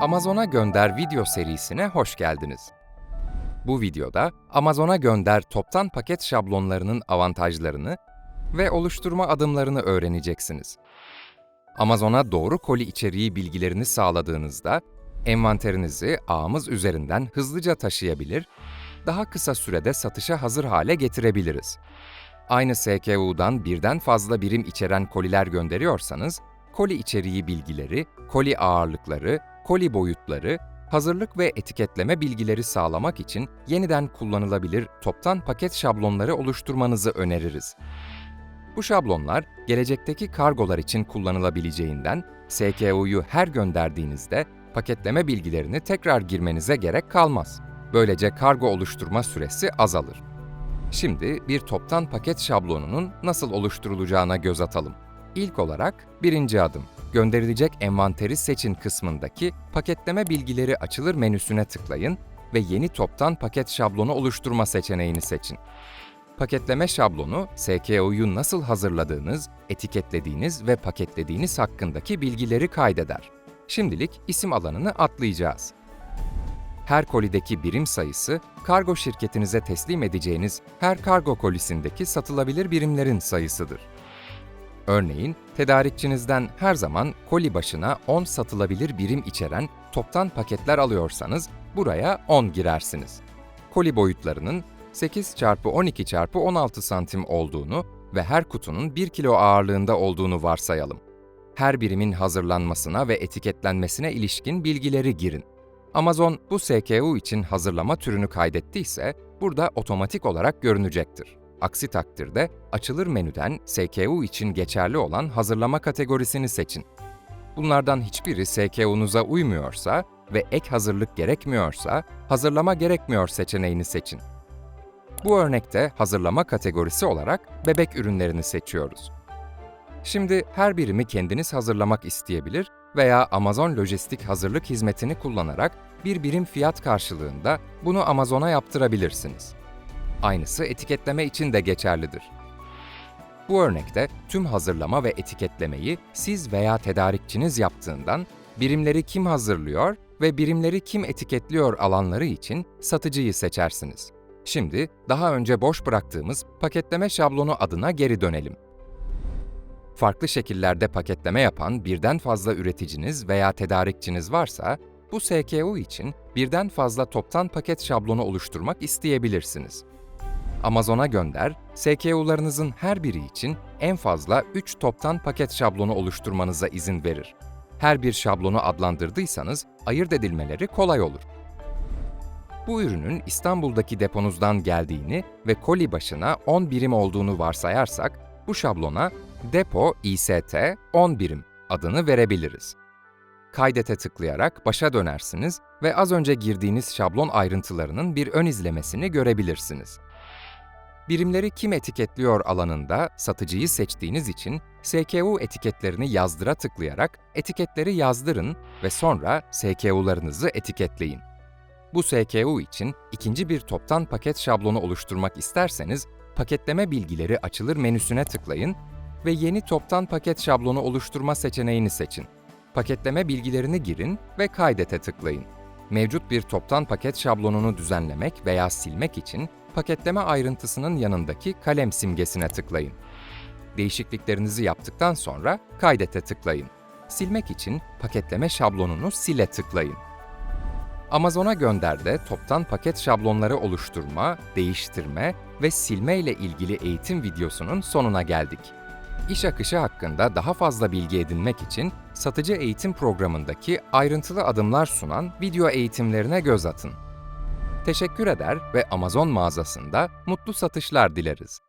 Amazon'a Gönder video serisine hoş geldiniz. Bu videoda Amazon'a Gönder toptan paket şablonlarının avantajlarını ve oluşturma adımlarını öğreneceksiniz. Amazon'a doğru koli içeriği bilgilerini sağladığınızda envanterinizi ağımız üzerinden hızlıca taşıyabilir, daha kısa sürede satışa hazır hale getirebiliriz. Aynı SKU'dan birden fazla birim içeren koliler gönderiyorsanız, koli içeriği bilgileri, koli ağırlıkları, koli boyutları, hazırlık ve etiketleme bilgileri sağlamak için yeniden kullanılabilir toptan paket şablonları oluşturmanızı öneririz. Bu şablonlar gelecekteki kargolar için kullanılabileceğinden SKU'yu her gönderdiğinizde paketleme bilgilerini tekrar girmenize gerek kalmaz. Böylece kargo oluşturma süresi azalır. Şimdi bir toptan paket şablonunun nasıl oluşturulacağına göz atalım. İlk olarak birinci adım, gönderilecek envanteri seçin kısmındaki paketleme bilgileri açılır menüsüne tıklayın ve yeni toptan paket şablonu oluşturma seçeneğini seçin. Paketleme şablonu, SKU'yu nasıl hazırladığınız, etiketlediğiniz ve paketlediğiniz hakkındaki bilgileri kaydeder. Şimdilik isim alanını atlayacağız. Her kolideki birim sayısı, kargo şirketinize teslim edeceğiniz her kargo kolisindeki satılabilir birimlerin sayısıdır. Örneğin, tedarikçinizden her zaman koli başına 10 satılabilir birim içeren toptan paketler alıyorsanız buraya 10 girersiniz. Koli boyutlarının 8 x 12 x 16 santim olduğunu ve her kutunun 1 kilo ağırlığında olduğunu varsayalım. Her birimin hazırlanmasına ve etiketlenmesine ilişkin bilgileri girin. Amazon bu SKU için hazırlama türünü kaydettiyse burada otomatik olarak görünecektir. Aksi takdirde açılır menüden SKU için geçerli olan hazırlama kategorisini seçin. Bunlardan hiçbiri SKU'nuza uymuyorsa ve ek hazırlık gerekmiyorsa hazırlama gerekmiyor seçeneğini seçin. Bu örnekte hazırlama kategorisi olarak bebek ürünlerini seçiyoruz. Şimdi her birimi kendiniz hazırlamak isteyebilir veya Amazon Lojistik hazırlık hizmetini kullanarak bir birim fiyat karşılığında bunu Amazon'a yaptırabilirsiniz. Aynısı etiketleme için de geçerlidir. Bu örnekte tüm hazırlama ve etiketlemeyi siz veya tedarikçiniz yaptığından birimleri kim hazırlıyor ve birimleri kim etiketliyor alanları için satıcıyı seçersiniz. Şimdi daha önce boş bıraktığımız paketleme şablonu adına geri dönelim. Farklı şekillerde paketleme yapan birden fazla üreticiniz veya tedarikçiniz varsa, bu SKU için birden fazla toptan paket şablonu oluşturmak isteyebilirsiniz. Amazon'a gönder, SKU'larınızın her biri için en fazla 3 toptan paket şablonu oluşturmanıza izin verir. Her bir şablonu adlandırdıysanız ayırt edilmeleri kolay olur. Bu ürünün İstanbul'daki deponuzdan geldiğini ve koli başına 10 birim olduğunu varsayarsak, bu şablona Depo IST 10 birim adını verebiliriz. Kaydete tıklayarak başa dönersiniz ve az önce girdiğiniz şablon ayrıntılarının bir ön izlemesini görebilirsiniz. Birimleri kim etiketliyor alanında satıcıyı seçtiğiniz için SKU etiketlerini yazdıra tıklayarak etiketleri yazdırın ve sonra SKU'larınızı etiketleyin. Bu SKU için ikinci bir toptan paket şablonu oluşturmak isterseniz paketleme bilgileri açılır menüsüne tıklayın ve yeni toptan paket şablonu oluşturma seçeneğini seçin. Paketleme bilgilerini girin ve kaydete tıklayın. Mevcut bir toptan paket şablonunu düzenlemek veya silmek için paketleme ayrıntısının yanındaki kalem simgesine tıklayın. Değişikliklerinizi yaptıktan sonra kaydete tıklayın. Silmek için paketleme şablonunu sile tıklayın. Amazon'a Gönder'de toptan paket şablonları oluşturma, değiştirme ve silme ile ilgili eğitim videosunun sonuna geldik. İş akışı hakkında daha fazla bilgi edinmek için satıcı eğitim programındaki ayrıntılı adımlar sunan video eğitimlerine göz atın. Teşekkür eder ve Amazon mağazasında mutlu satışlar dileriz.